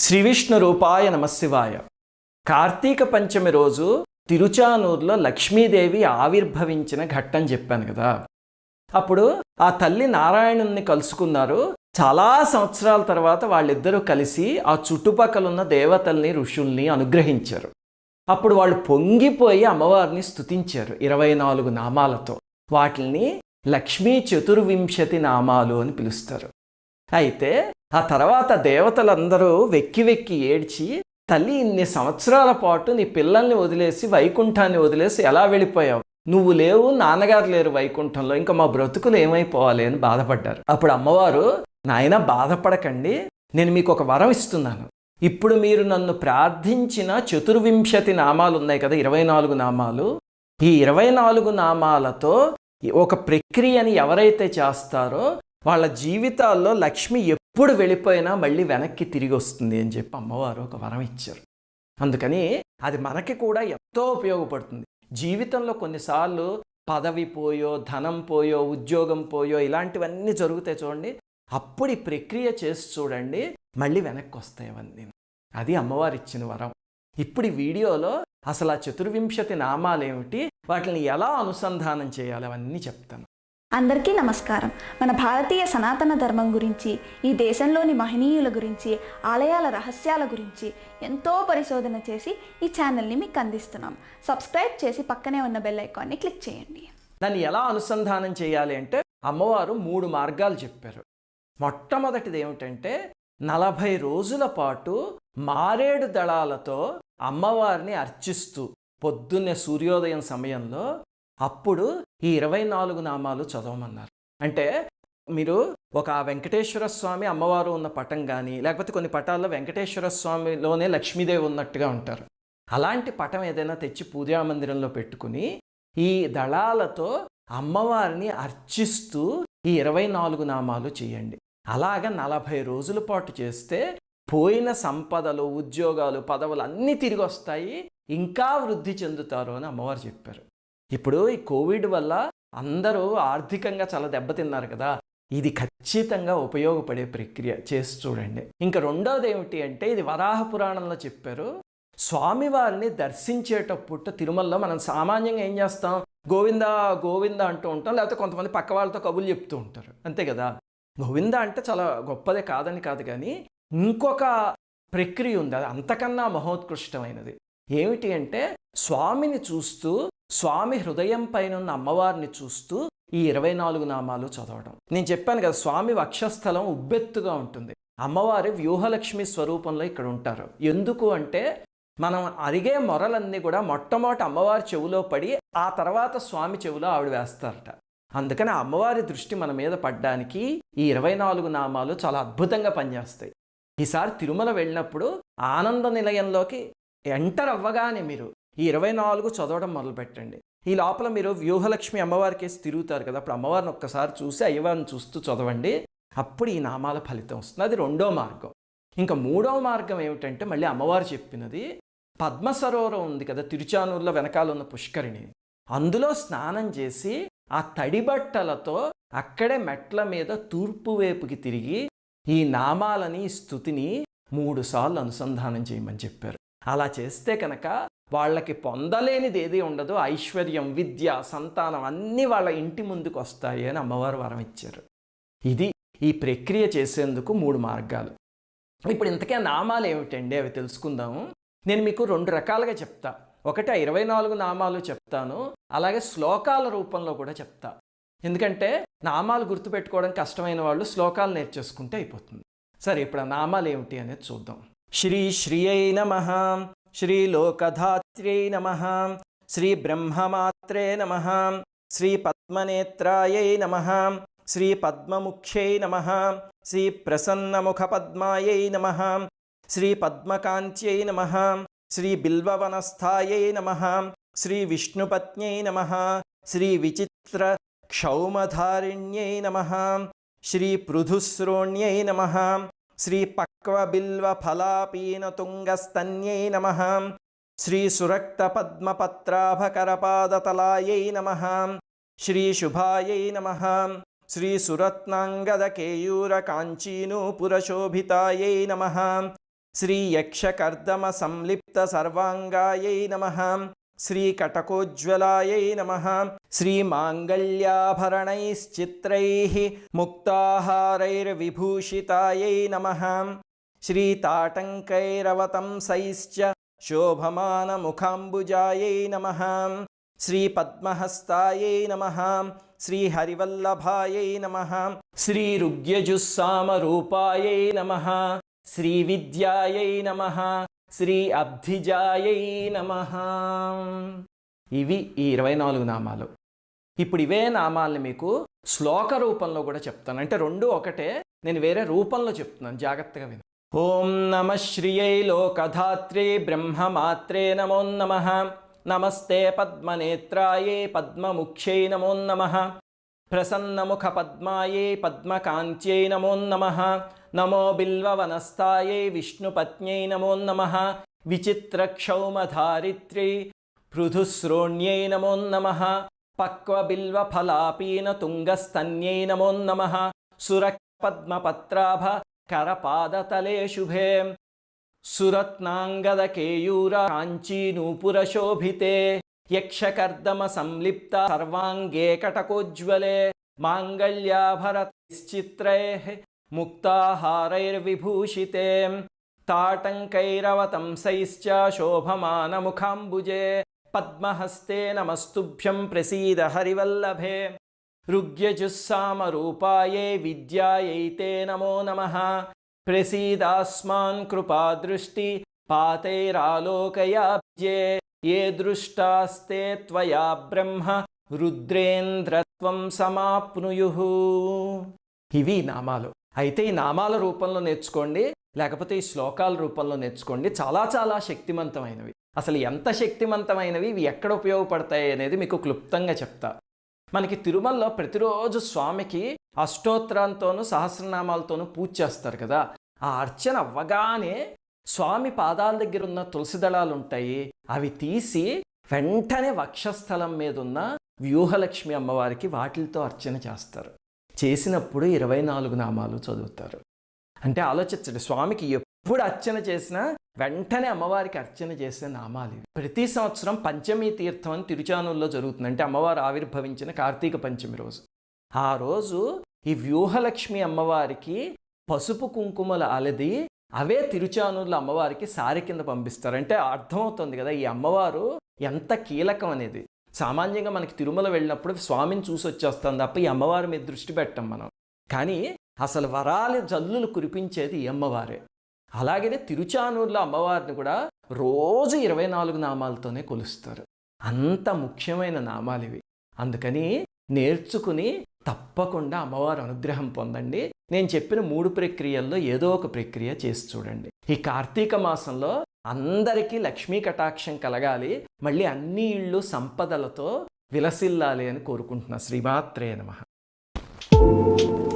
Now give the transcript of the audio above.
శ్రీ విష్ణు రూపాయ నమశివాయ కార్తీక పంచమి రోజు తిరుచానూరులో లక్ష్మీదేవి ఆవిర్భవించిన ఘట్టం చెప్పాను కదా. అప్పుడు ఆ తల్లి నారాయణుణ్ణి కలుసుకున్నారు. చాలా సంవత్సరాల తర్వాత వాళ్ళిద్దరూ కలిసి ఆ చుట్టుపక్కల ఉన్న దేవతల్ని ఋషుల్ని అనుగ్రహించారు. అప్పుడు వాళ్ళు పొంగిపోయి అమ్మవారిని స్తుతించారు ఇరవై నాలుగు నామాలతో. వాటిని లక్ష్మీ చతుర్వింశతి నామాలు అని పిలుస్తారు. అయితే ఆ తర్వాత దేవతలందరూ వెక్కి వెక్కి ఏడ్చి తల్లి ఇన్ని సంవత్సరాల పాటు నీ పిల్లల్ని వదిలేసి వైకుంఠాన్ని వదిలేసి ఎలా వెళ్ళిపోయావు? నువ్వు లేవు నాన్నగారు లేరు వైకుంఠంలో ఇంకా మా బ్రతుకులు ఏమైపోవాలి అని బాధపడ్డారు. అప్పుడు అమ్మవారు నాయన బాధపడకండి. నేను మీకు ఒక వరం ఇస్తున్నాను. ఇప్పుడు మీరు నన్ను ప్రార్థించిన చతుర్వింశతి నామాలు ఉన్నాయి కదా ఇరవై నాలుగు నామాలు. ఈ ఇరవై నాలుగు నామాలతో ఒక ప్రక్రియని ఎవరైతే చేస్తారో వాళ్ళ జీవితాల్లో లక్ష్మి ఎప్పుడు వెళ్ళిపోయినా మళ్ళీ వెనక్కి తిరిగి వస్తుంది అని చెప్పి అమ్మవారు ఒక వరం ఇచ్చారు. అందుకని అది మనకి కూడా ఎంతో ఉపయోగపడుతుంది. జీవితంలో కొన్నిసార్లు పదవి పోయో ధనం పోయో ఉద్యోగం పోయో ఇలాంటివన్నీ జరుగుతాయి చూడండి. అప్పుడు ఈ ప్రక్రియ చేసి చూడండి మళ్ళీ వెనక్కి వస్తాయి అవన్నీ. అది అమ్మవారు ఇచ్చిన వరం. ఇప్పుడు ఈ వీడియోలో అసలు ఆ చతుర్వింశతి నామాలు ఏమిటి వాటిని ఎలా అనుసంధానం చేయాలి అవన్నీ చెప్తాను. అందరికీ నమస్కారం. మన భారతీయ సనాతన ధర్మం గురించి ఈ దేశంలోని మహనీయుల గురించి ఆలయాల రహస్యాల గురించి ఎంతో పరిశోధన చేసి ఈ ఛానల్ని మీకు అందిస్తున్నాం. సబ్స్క్రైబ్ చేసి పక్కనే ఉన్న బెల్ ఐకాన్ని క్లిక్ చేయండి. దాన్ని ఎలా అనుసంధానం చేయాలి అంటే అమ్మవారు మూడు మార్గాలు చెప్పారు. మొట్టమొదటిది ఏమిటంటే నలభై రోజుల పాటు మారేడు దళాలతో అమ్మవారిని అర్చిస్తూ పొద్దున్నే సూర్యోదయం సమయంలో అప్పుడు ఈ ఇరవై నాలుగు నామాలు చదవమన్నారు. అంటే మీరు ఒక వెంకటేశ్వర స్వామి అమ్మవారు ఉన్న పటం కానీ లేకపోతే కొన్ని పటాల్లో వెంకటేశ్వర స్వామిలోనే లక్ష్మీదేవి ఉన్నట్టుగా ఉంటారు. అలాంటి పటం ఏదైనా తెచ్చి పూజా మందిరంలో పెట్టుకుని ఈ దళాలతో అమ్మవారిని అర్చిస్తూ ఈ ఇరవై నాలుగు నామాలు చేయండి. అలాగ నలభై రోజుల పాటు చేస్తే పోయిన సంపదలు ఉద్యోగాలు పదవులు అన్నీ తిరిగి వస్తాయి ఇంకా వృద్ధి చెందుతారు అని అమ్మవారు చెప్పారు. ఇప్పుడు ఈ కోవిడ్ వల్ల అందరూ ఆర్థికంగా చాలా దెబ్బతిన్నారు కదా. ఇది ఖచ్చితంగా ఉపయోగపడే ప్రక్రియ. చేసి చూడండి. ఇంకా రెండవది ఏమిటి అంటే ఇది వరాహ పురాణంలో చెప్పారు. స్వామివారిని దర్శించేటప్పుడు తిరుమలలో మనం సామాన్యంగా ఏం చేస్తాం? గోవింద గోవింద అంటూ ఉంటాం. లేకపోతే కొంతమంది పక్క వాళ్ళతో కబుర్లు చెప్తూ ఉంటారు. అంతే కదా. గోవింద అంటే చాలా గొప్పదే కాదని కాదు కానీ ఇంకొక ప్రక్రియ ఉంది. అది అంతకన్నా మహోత్కృష్టమైనది. ఏమిటి అంటే స్వామిని చూస్తూ స్వామి హృదయం పైనున్న అమ్మవారిని చూస్తూ ఈ ఇరవై నాలుగు నామాలు చదవడం నేను చెప్పాను కదా స్వామి వక్షస్థలం ఉబ్బెత్తుగా ఉంటుంది. అమ్మవారి వ్యూహలక్ష్మి స్వరూపంలో ఇక్కడ ఉంటారు. ఎందుకు అంటే మనం అరిగే మొరలన్నీ కూడా మొట్టమొదటి అమ్మవారి చెవిలో పడి ఆ తర్వాత స్వామి చెవిలో ఆవిడ వేస్తారట. అందుకని అమ్మవారి దృష్టి మన మీద పడ్డానికి ఈ ఇరవై నాలుగు నామాలు చాలా అద్భుతంగా పనిచేస్తాయి. ఈసారి తిరుమల వెళ్ళినప్పుడు ఆనంద నిలయంలోకి ఎంటర్ అవ్వగానే మీరు ఈ ఇరవై నాలుగు చదవడం మొదలుపెట్టండి. ఈ లోపల మీరు వ్యూహలక్ష్మి అమ్మవారికి తిరుగుతారు కదా అప్పుడు అమ్మవారిని ఒక్కసారి చూసి అయ్యవారిని చూస్తూ చదవండి. అప్పుడు ఈ నామాల ఫలితం వస్తుంది. అది రెండో మార్గం. ఇంకా మూడవ మార్గం ఏమిటంటే మళ్ళీ అమ్మవారు చెప్పినది పద్మ సరోవరం ఉంది కదా తిరుచానూరులో వెనకాల ఉన్న పుష్కరిణి. అందులో స్నానం చేసి ఆ తడి బట్టలతో అక్కడే మెట్ల మీద తూర్పు వైపుకి తిరిగి ఈ నామాలని స్థుతిని మూడుసార్లు అనుసంధానం చేయమని చెప్పారు. అలా చేస్తే కనుక వాళ్ళకి పొందలేనిది ఏది ఉండదు. ఐశ్వర్యం విద్య సంతానం అన్నీ వాళ్ళ ఇంటి ముందుకు వస్తాయి అని అమ్మవారు వరం ఇచ్చారు. ఇది ఈ ప్రక్రియ చేసేందుకు మూడు మార్గాలు. ఇప్పుడు ఇంతకే నామాలు ఏమిటండి? అవి తెలుసుకుందాము నేను మీకు రెండు రకాలుగా చెప్తా. ఒకటి ఇరవై నాలుగు నామాలు చెప్తాను. అలాగే శ్లోకాల రూపంలో కూడా చెప్తా. ఎందుకంటే నామాలు గుర్తుపెట్టుకోవడం కష్టమైన వాళ్ళు శ్లోకాలు నేర్చేసుకుంటే అయిపోతుంది. సరే ఇప్పుడు ఆ నామాలు ఏమిటి అనేది చూద్దాం. శ్రీ శ్రీ అయిన నమ. శ్రీలోకధాత్ర్యై నమ. శ్రీ బ్రహ్మమాత్రే నమ. శ్రీ పద్మనేత్రాయై నమ. శ్రీ పద్మముఖ్యై నమ. శ్రీ ప్రసన్నముఖపద్మాయై నమ. శ్రీ పద్మకాంత్యై నమ. శ్రీ బిల్వవనస్థాయై నమ. శ్రీ విష్ణుపత్న్యై నమ. శ్రీ విచిత్ర క్షౌమధారిణ్యై నమ. శ్రీ పృథుశ్రోణ్యై నమ. శ్రీ పక్వ బిల్వ ఫలాపీన తుంగస్తన్యై నమ. శ్రీ సురక్త సురక్తపద్మపత్రాభకరపాదతలాయై నమ. శ్రీ శుభాయై నమ. శ్రీ సురత్నాంగద కేయూర కాంచీనూపురశోభితాయై నమ. శ్రీ యక్షకర్దమ సంలిప్త సర్వాంగాయై నమ. శ్రీ కటకోజ్వలాయై నమ. శ్రీమాంగళ్యాభరణైశ్చిత్రై ముక్తాహారైర్విభూషితాయై నమ శ్రీతాటంకైరవతంసైశ్చ శోభమానముఖాంబుజాయై నమ శ్రీపద్మహస్తాయై నమ శ్రీహరివల్లభాయై నమ శ్రీరుగ్యజుస్సామరూపాయై నమ శ్రీవిద్యాయై నమ శ్రీ అబ్ధిజాయై నమ ఇవి ఈ ఇరవై నాలుగు నామాలు. ఇప్పుడు ఇవే నామాల్ని మీకు శ్లోక రూపంలో కూడా చెప్తాను. అంటే రెండు ఒకటే నేను వేరే రూపంలో చెప్తున్నాను. జాగ్రత్తగా విను. ఓం నమ శ్రియై లోకధాత్రే బ్రహ్మమాత్రే నమో నమ. నమస్తే పద్మనేత్రాయే పద్మముఖ్యై నమో నమ. ప్రసన్నముఖ పద్మాయే పద్మకాంత్యై నమో నమ. నమో బిల్వవనస్తాయై విష్ణుపత్న్యై నమో నమ. విచిత్రక్షౌమధారిత్ర్యై పృథుశ్రోణ్యై నమో నమ. పక్వబిల్వఫలాపీన తుంగస్తన్యై నమో నమ. సురపద్మపత్రాభ కరపాదతలే శుభే. సురత్నాంగదకేయూర కాంచీనూపురశోభితే యక్షకర్దమ సంలిప్త సర్వాంగే కటకోజ్వలే. మాంగళ్యాభరతిశ్చిత్రే ముక్తాహారైర్విభూషితే. తాటంకైరవతంసైశ్చ శోభమానముఖాంబుజే పద్మహస్తే నమస్తుభ్యం ప్రసీద హరివల్లభే. రుగ్యజుస్సామరూపాయే విద్యాయైతే నమో నమః. ప్రసీదాస్మాన్ కృపాదృష్టి పాతైరాలోకయాబ్జే ఏ దృష్టాస్తే త్వయా బ్రహ్మ రుద్రేంద్రత్వం సమాప్నుయు. ఇవి నామాలు. అయితే ఈ నామాల రూపంలో నేర్చుకోండి లేకపోతే ఈ శ్లోకాల రూపంలో నేర్చుకోండి చాలా చాలా శక్తివంతమైనవి అసలు ఎంత శక్తివంతమైనవి ఇవి ఎక్కడ ఉపయోగపడతాయి అనేది మీకు క్లుప్తంగా చెప్తా. మనకి తిరుమలలో ప్రతిరోజు స్వామికి అష్టోత్తరాలతోనూ సహస్రనామాలతోనూ పూజ చేస్తారు కదా. ఆ అర్చన అవ్వగానే స్వామి పాదాల దగ్గర ఉన్న తులసి దళాలు ఉంటాయి. అవి తీసి వెంటనే వక్షస్థలం మీద ఉన్న వ్యూహలక్ష్మి అమ్మవారికి వాటిలతో అర్చన చేస్తారు. చేసినప్పుడు ఇరవై నాలుగు నామాలు చదువుతారు. అంటే ఆలోచించండి స్వామికి ఎప్పుడు అర్చన చేసినా వెంటనే అమ్మవారికి అర్చన చేసే నామాలు ఇవి. ప్రతి సంవత్సరం పంచమి తీర్థం అని తిరుచానూరులో జరుగుతుంది. అంటే అమ్మవారు ఆవిర్భవించిన కార్తీక పంచమి రోజు. ఆ రోజు ఈ వ్యూహలక్ష్మి అమ్మవారికి పసుపు కుంకుమల అలది అవే తిరుచానూరులో అమ్మవారికి సారి కింద పంపిస్తారు. అంటే అర్థమవుతుంది కదా ఈ అమ్మవారు ఎంత కీలకం అనేది. సామాన్యంగా మనకి తిరుమల వెళ్ళినప్పుడు స్వామిని చూసి వచ్చేస్తాం తప్ప ఈ అమ్మవారి మీద దృష్టి పెట్టం మనం. కానీ అసలు వరాల జల్లులు కురిపించేది ఈ అమ్మవారే. అలాగే తిరుచానూరులో అమ్మవారిని కూడా రోజు ఇరవై నాలుగు నామాలతోనే కొలుస్తారు. అంత ముఖ్యమైన నామాలు ఇవి. అందుకని నేర్చుకుని తప్పకుండా అమ్మవారి అనుగ్రహం పొందండి. నేను చెప్పిన మూడు ప్రక్రియల్లో ఏదో ఒక ప్రక్రియ చేసి చూడండి. ఈ కార్తీక మాసంలో అందరికీ లక్ష్మీ కటాక్షం కలగాలి. మళ్ళీ అన్ని ఇళ్ళు సంపదలతో విలసిల్లాలి అని కోరుకుంటున్నా. శ్రీమాత్రే నమః.